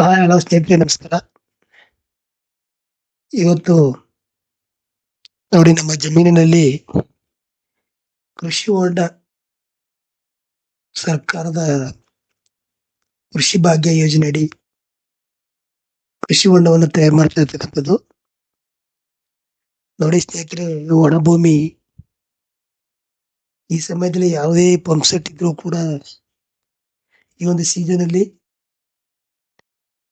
Hi hello ಸ್ನೇಹಿತರೆ ನಮಸ್ಕಾರ. ಇವತ್ತು ನೋಡಿ ನಮ್ಮ ಜಮೀನಿನಲ್ಲಿ ಕೃಷಿ ಹೊಂಡ ಸರ್ಕಾರದ ಕೃಷಿ ಭಾಗ್ಯ ಯೋಜನೆ ಅಡಿ ಕೃಷಿ ಹೊಂಡವನ್ನು ತಯಾರು ಮಾಡ್ತಾ ಇರ್ತಕ್ಕಂಥದ್ದು ನೋಡಿ ಸ್ನೇಹಿತರೆ ಒಣಭೂಮಿ ಒಣ ಭೂಮಿ ಈ ಸಮಯದಲ್ಲಿ ಯಾವುದೇ ಪಂಪ್ ಸೆಟ್ ಇದ್ರೂ ಕೂಡ ಈ ಒಂದು ಸೀಸನ್ ಅಲ್ಲಿ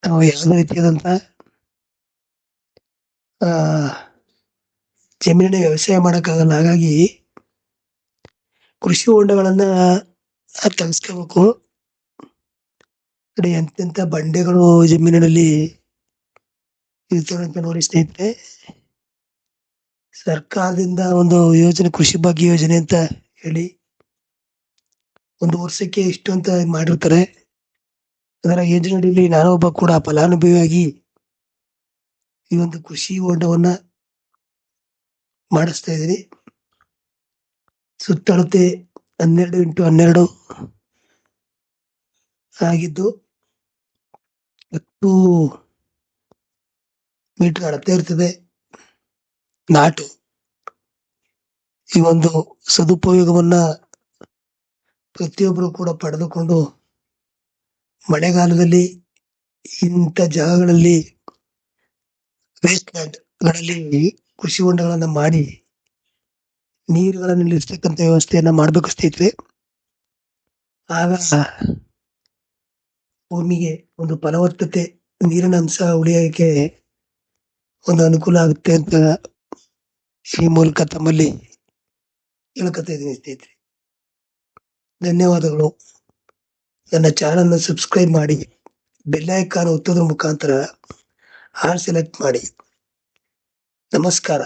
ನಾವು ಯಾವುದೇ ರೀತಿಯಾದಂತ ಆ, ಜಮೀನಿನ ವ್ಯವಸಾಯ ಮಾಡೋಕ್ಕಾಗಲ್ಲ. ಹಾಗಾಗಿ ಕೃಷಿ ಹೊಂಡಗಳನ್ನ ತರಿಸ್ಕೋಬೇಕು ಕಡೆ ಎಂತೆಂತ ಬಂಡೆಗಳು ಜಮೀನಿನಲ್ಲಿ ಇರ್ತವೆ ಅಂತ ನೋಡಿ ಸ್ನೇಹಿತರೆ. ಸರ್ಕಾರದಿಂದ ಒಂದು ಯೋಜನೆ, ಕೃಷಿ ಭಾಗ್ಯ ಯೋಜನೆ ಅಂತ ಹೇಳಿ ಒಂದು ವರ್ಷಕ್ಕೆ ಇಷ್ಟು ಅಂತ ಮಾಡಿರ್ತಾರೆ. ಅದರ ಯೋಜನೆಯಲ್ಲಿ ಒಬ್ಬ ಕೂಡ ಫಲಾನುಭವಿಯಾಗಿ ಈ ಒಂದು ಕೃಷಿ ಹೊಂಡವನ್ನ ಮಾಡಿಸ್ತಾ ಇದ್ದೀನಿ. ಸುತ್ತಳತೆ ಹನ್ನೆರಡು ಇಂಟು ಹನ್ನೆರಡು ಆಗಿದ್ದು ಹತ್ತು ಮೀಟರ್ ಅಳತೆ ಇರ್ತದೆ. ನಾಟು. ಈ ಒಂದು ಸದುಪಯೋಗವನ್ನ ಪ್ರತಿಯೊಬ್ಬರು ಕೂಡ ಪಡೆದುಕೊಂಡು ಮಳೆಗಾಲದಲ್ಲಿ ಇಂಥ ಜಾಗಗಳಲ್ಲಿ ವೇಸ್ಟ್ ಲ್ಯಾಂಡ್ಗಳಲ್ಲಿ ಕೃಷಿ ಹೊಂಡಗಳನ್ನ ಮಾಡಿ ನೀರುಗಳನ್ನು ನಿಲ್ಲಿಸ್ತಕ್ಕಂಥ ವ್ಯವಸ್ಥೆಯನ್ನ ಮಾಡಬೇಕು ಸ್ನೇಹಿತರೆ ಆಗ ಭೂಮಿಗೆ ಒಂದು ಫಲವತ್ತತೆ, ನೀರಿನ ಅಂಶ ಉಳಿಯೋಕೆ ಒಂದು ಅನುಕೂಲ ಆಗುತ್ತೆ ಅಂತ ಈ ಮೂಲಕ ತಮ್ಮಲ್ಲಿ ಹೇಳ್ಕೊತಾ ಇದ್ದೀನಿ ಸ್ನೇಹಿತರೆ. ಧನ್ಯವಾದಗಳು. ನನ್ನ ಚಾನಲ್ನ ಸಬ್ಸ್ಕ್ರೈಬ್ ಮಾಡಿ ಬೆಲ್ ಐಕಾನ್ ಒತ್ತೋದ್ರ ಮುಖಾಂತರ ಆಲ್ ಸೆಲೆಕ್ಟ್ ಮಾಡಿ. ನಮಸ್ಕಾರ.